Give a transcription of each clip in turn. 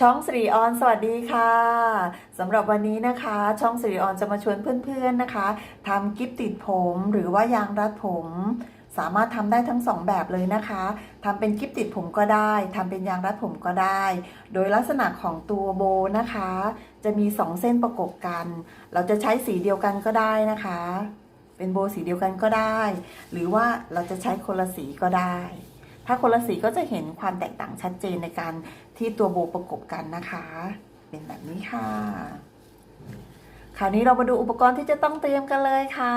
ช่องสิริออนสวัสดีค่ะสำหรับวันนี้นะคะ ช่องสิริออนจะมาชวนเพื่อนๆนะคะทำกิฟติดผมหรือว่ายางรัดผม สามารถทำได้ทั้งสองแบบเลยนะคะทำเป็นกิฟติดผมก็ได้ทำเป็นยางรัดผมก็ได้ โดยลักษณะของตัวโบนะคะ จะมีสองเส้นประกบกัน เราจะใช้สีเดียวกันก็ได้นะคะ เป็นโบสีเดียวกันก็ได้ หรือว่าเราจะใช้คนละสีก็ได้ถ้าคนละสีก็จะเห็นความแตกต่างชัดเจนในการ ที่ตัวโบประกบกันนะคะ เป็นแบบนี้ค่ะ คราวนี้เรามาดูอุปกรณ์ที่จะต้องเตรียมกันเลยค่ะ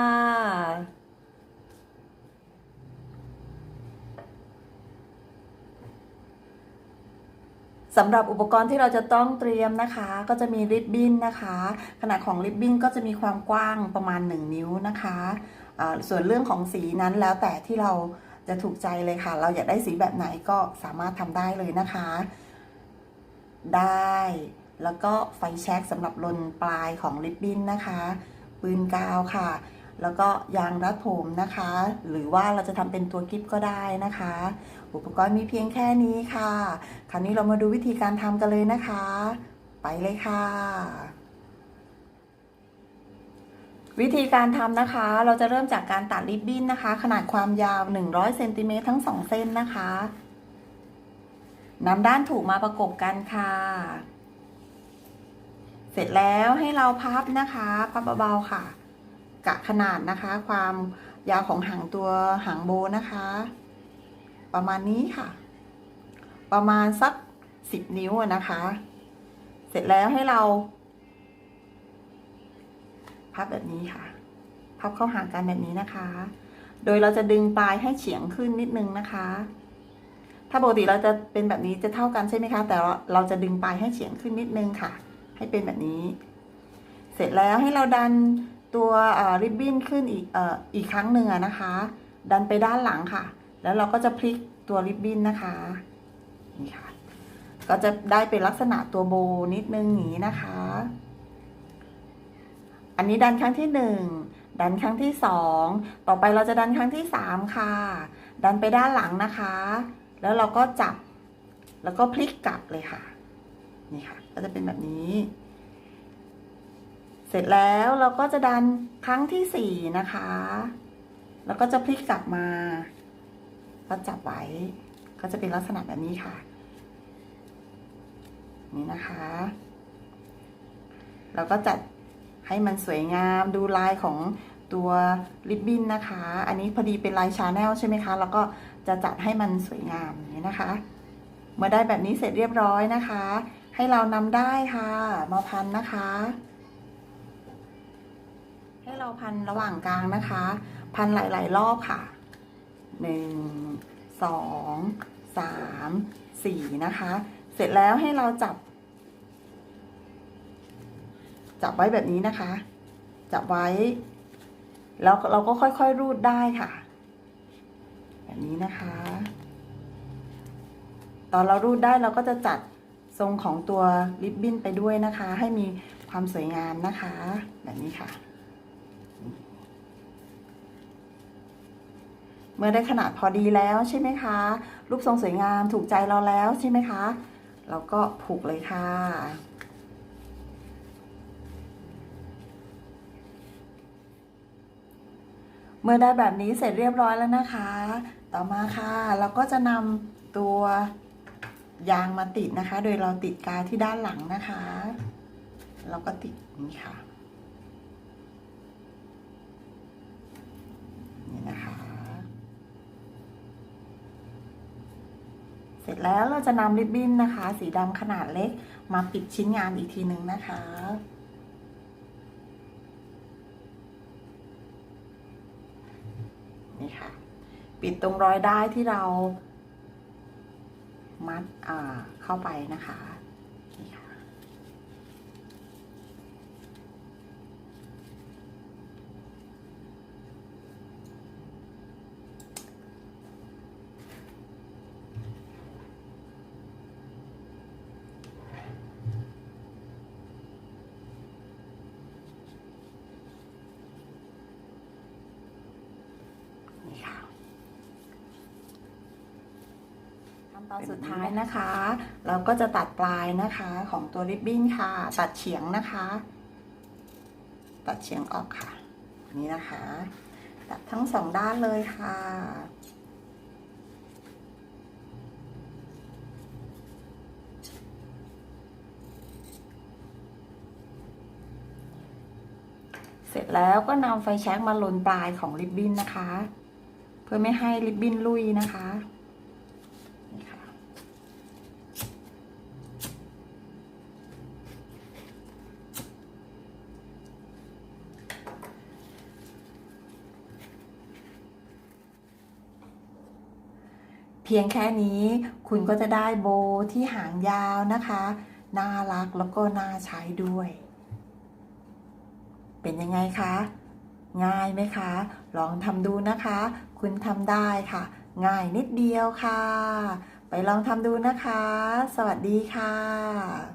สำหรับอุปกรณ์ที่เราจะต้องเตรียมนะคะ ก็จะมีริบบิ้นนะคะ ขนาดของริบบิ้นก็จะมีความกว้างประมาณ 1 นิ้วนะคะส่วนเรื่องของสีนั้นแล้วแต่ที่เราจะถูกใจเลยค่ะ เราอยากได้สีแบบไหนก็สามารถทำได้เลยนะคะ ได้ แล้วก็ไฟแช็กสำหรับลนปลายของริบบิ้นนะคะ ปืนกาวค่ะ แล้วก็ยางรัดผมนะคะ หรือว่าเราจะทำเป็นตัวกิฟก็ได้นะคะ อุปกรณ์มีเพียงแค่นี้ค่ะ คราวนี้เรามาดูวิธีการทำกันเลยนะคะ ไปเลยค่ะวิธีการทำนะคะ เราจะเริ่มจากการตัดริบบิ้นนะคะ ขนาดความยาว 100เซนติเมตรทั้ง 2 เส้นนะคะ นำด้านถูกมาประกบกันค่ะ เสร็จแล้วให้เราพับนะคะ พับเบาๆค่ะ กะขนาดนะคะ ความยาวของหางตัวหางโบนะคะ ประมาณนี้ค่ะ ประมาณสักสิบนิ้วนะคะ เสร็จแล้วให้เรา พับแบบนี้ค่ะ พับเข้าหางกันแบบนี้นะคะ โดยเราจะดึงปลายให้เฉียงขึ้นนิดนึงนะคะ ถ้าปกติเราจะเป็นแบบนี้จะเท่ากันใช่ไหมคะ แต่เราจะดึงปลายให้เฉียงขึ้นนิดนึงค่ะ ให้เป็นแบบนี้ เสร็จแล้วให้เราดันตัวริบบิ้นขึ้นอีกออีกครั้งหนึ่งนะคะ ดันไปด้านหลังค่ะ แล้วเราก็จะพลิกตัวริบบิ้นนะคะนี่ค่ะ ก็จะได้เป็นลักษณะตัวโบนิดนึงอย่างนี้นะคะ อันนี้ดันครั้งที่หนึ่งดันครั้งที่สองต่อไปเราจะดันครั้งที่สามค่ะ ดันไปด้านหลังนะคะ แล้วเราก็จับ แล้วก็พลิกกลับเลยค่ะ นี่ค่ะ ก็จะเป็นแบบนี้ เสร็จแล้วเราก็จะดันครั้งที่สี่นะคะ แล้วก็จะพลิกกลับมา ก็จับไว้ ก็จะเป็นลักษณะแบบนี้ค่ะ นี่นะคะ เราก็จัดให้มันสวยงามดูลายของตัวริบบิ้นนะคะ อันนี้พอดีเป็นลายชาแนลใช่ไหมคะ แล้วก็ จะจัดให้มันสวยงามนี้นะคะ เมื่อได้แบบนี้เสร็จเรียบร้อยนะคะ ให้เรานำได้ค่ะมาพันนะคะ ให้เราพันระหว่างกลางนะคะ พันหลาย ๆ รอบค่ะหนึ่งสองสามสี่นะคะ เสร็จแล้วให้เราจับ จับไว้แบบนี้นะคะ จับไว้ แล้วเราก็ค่อย ๆ รูดได้ค่ะ แบบนี้นะคะ ตอนเรารูดได้เราก็จะจัดทรงของตัวริบบิ้นไปด้วยนะคะ ให้มีความสวยงามนะคะ แบบนี้ค่ะ เมื่อได้ขนาดพอดีแล้วใช่ไหมคะ รูปทรงสวยงามถูกใจเราแล้วใช่ไหมคะ เราก็ผูกเลยค่ะเมื่อได้แบบนี้เสร็จเรียบร้อยแล้วนะคะ ต่อมาค่ะ เราก็จะนำตัวยางมาติดนะคะ โดยเราติดกาวที่ด้านหลังนะคะแล้วก็ติดนี้ค่ะ นี่นะคะ เสร็จแล้วเราจะนำริบบิ้นนะคะ สีดำขนาดเล็กมาปิดชิ้นงานอีกทีหนึ่งนะคะนี่ค่ะ ปิดตรงรอยได้ที่เรา มัดเข้าไปนะคะ นี่ค่ะ นี่ค่ะทำตอนสุดท้ายนะคะ เราก็จะตัดปลายนะคะของตัวริบบิ้นค่ะ ตัดเฉียงนะคะ ตัดเฉียงออกค่ะนี่นะคะ ตัดทั้งสองด้านเลยค่ะเสร็จแล้วก็นำไฟแช็กมาลนปลายของริบบิ้นนะคะ เพื่อไม่ให้ริบบิ้นลุยนะคะ เพียงแค่นี้คุณก็จะได้โบที่หางยาวนะคะ น่ารักแล้วก็น่าใช้ด้วย เป็นยังไงคะ ง่ายไหมคะ ลองทำดูนะคะ คุณทำได้ค่ะ ง่ายนิดเดียวค่ะ ไปลองทำดูนะคะ สวัสดีค่ะ